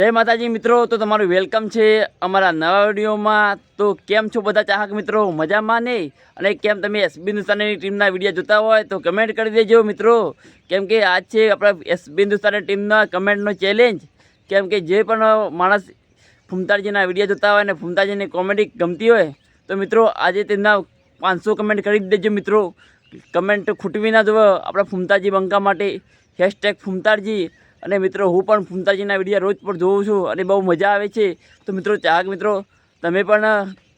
જય માતાજી મિત્રો, તો તમારું વેલકમ છે અમારા નવા વિડીયોમાં. તો કેમ છો બધા ચાહક મિત્રો? મજામાં નહીં અને કેમ તમે એસબી હિન્દુસ્તાનની ટીમના વીડિયો જોતા હોય તો કમેન્ટ કરી દેજો મિત્રો. કેમ કે આજ છે આપણા એસબી હિન્દુસ્તાનની ટીમના કમેન્ટનો ચેલેન્જ કેમ કે જે પણ માણસ ફૂમતાજીના વીડિયો જોતા હોય અને ફૂમતાજીની કોમેડી ગમતી હોય, તો મિત્રો આજે તેમના પાંચસો કમેન્ટ કરી દેજો મિત્રો. કમેન્ટ ખૂટવી ના જોવો આપણા ફૂમતાજી બંકા માટે. હેશટેગ ફૂમતાજી અને મિત્રો, હું પણ ફૂમતાજીના વીડિયો રોજ પર જોઉં છું અને બહુ મજા આવે છે. તો મિત્રો, ચાહક મિત્રો, તમે પણ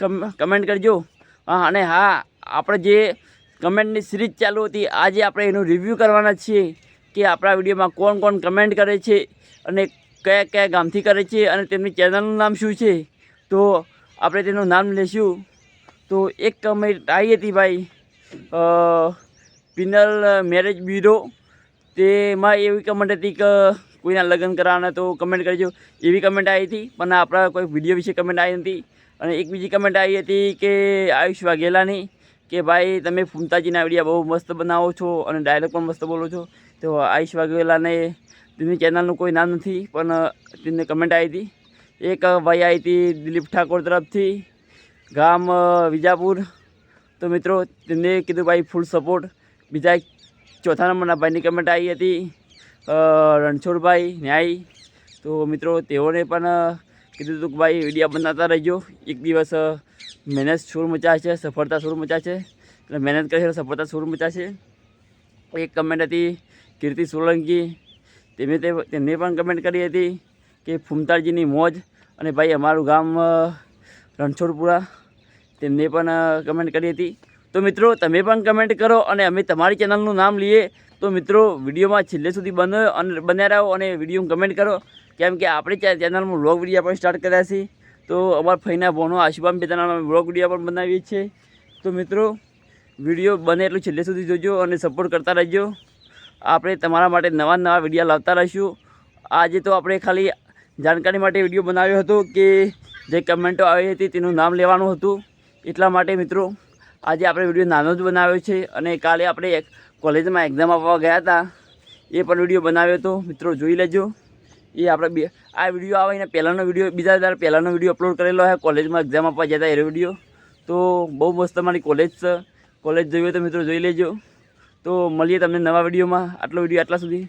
કમ, કમેન્ટ કરજો. હા અને હા, આપણે જે કમેન્ટની સિરીઝ ચાલુ હતી, આજે આપણે એનું રિવ્યૂ કરવાના છીએ કે આપણા વિડીયોમાં કોણ કોણ કમેન્ટ કરે છે અને કયા કયા ગામથી કરે છે અને તેમની ચેનલનું નામ શું છે. તો આપણે તેનું નામ લઈશું તો એક કમેન્ટ આવી હતી ભાઈ પિનલ મેરેજ બ્યુરો તેમાં એવી કમેન્ટ હતી કે કોઈના લગ્ન કરાવવાના તો કમેન્ટ કરજો. એવી કમેન્ટ આવી હતી, પણ આપણા કોઈ વીડિયો વિશે કમેન્ટ આવી નથી. અને એક બીજી કમેન્ટ આવી હતી કે આયુષ વાઘેલાની કે ભાઈ, તમે ફૂમતાજીના વિડીયા બહુ મસ્ત બનાવો છો અને ડાયલોગ પણ મસ્ત બોલો છો. તો આયુષ વાઘેલાને તેમની ચેનલનું કોઈ નામ નથી, પણ તેમને કમેન્ટ આવી હતી. એક ભાઈ આવી હતી દિલીપ ઠાકોર તરફથી, ગામ વિજાપુર. તો મિત્રો, તેમને કીધું, ભાઈ ફૂલ સપોર્ટ બીજા એક ચોથા નંબરના ભાઈની કમેન્ટ આવી હતી રણછોડભાઈ ન્યાય. તો મિત્રો, તેઓને પણ કીધું હતું કે ભાઈ, વિડીયા બનાવતા રહેજો. એક દિવસ મહેનત સૂર મચાશે સફળતા સૂર મચાશે એટલે મહેનત કરશે તો સફળતા સૂર મચાશે એક કમેન્ટ હતી, કીર્તિ સોલંકી. તેમને તે તેમને પણ કમેન્ટ કરી હતી કે ફૂમતાળજીની મોજ અને ભાઈ, અમારું ગામ રણછોડપુરા. તેમને પણ કમેન્ટ કરી હતી. તો મિત્રો, તમે પણ કમેન્ટ કરો અને અમે તમારી ચેનલનું નામ લઈએ. તો મિત્રો, વિડીયોમાં છેલ્લે સુધી બને અને બન્યા રહો અને વીડિયો કમેન્ટ કરો. કેમ કે આપણે ચેનલમાં વ્લોગ વીડિયો પણ સ્ટાર્ટ કર્યા છે. તો અમારા ફઈના ભોનો આશુભામ પિતાના વ્લોગ વીડિયો પણ બનાવીએ છીએ. તો મિત્રો, વીડિયો બને એટલું છેલ્લે સુધી જોજો અને સપોર્ટ કરતા રહેજો. આપણે તમારા માટે નવા નવા વીડિયો લાવતા રહીશું. આજે તો આપણે ખાલી જાણકારી માટે વીડિયો બનાવ્યો હતો કે જે કમેન્ટો આવી હતી તેનું નામ લેવાનું હતું. એટલા માટે મિત્રો આજે આપણે વીડિયો નાનો જ બનાવ્યો છે અને કાલે આપણે એક કોલેજમાં એક્ઝામ આપવા ગયા હતા. એ પણ વીડિયો બનાવ્યો હતો. મિત્રો જોઈ લેજો. એ આપણે બે આ વીડિયો આવે એના પહેલાંનો વીડિયો, બીજા દર પહેલાંનો વીડિયો અપલોડ કરેલો છે કોલેજમાં એક્ઝામ આપવા જતા એ વીડિયો. તો બહુ મસ્ત મારી કોલેજ છે. કોલેજ જોઈ હોય તો મિત્રો જોઈ લેજો. તો મળીએ તમને નવા વિડીયોમાં. આટલો વીડિયો આટલા સુધી.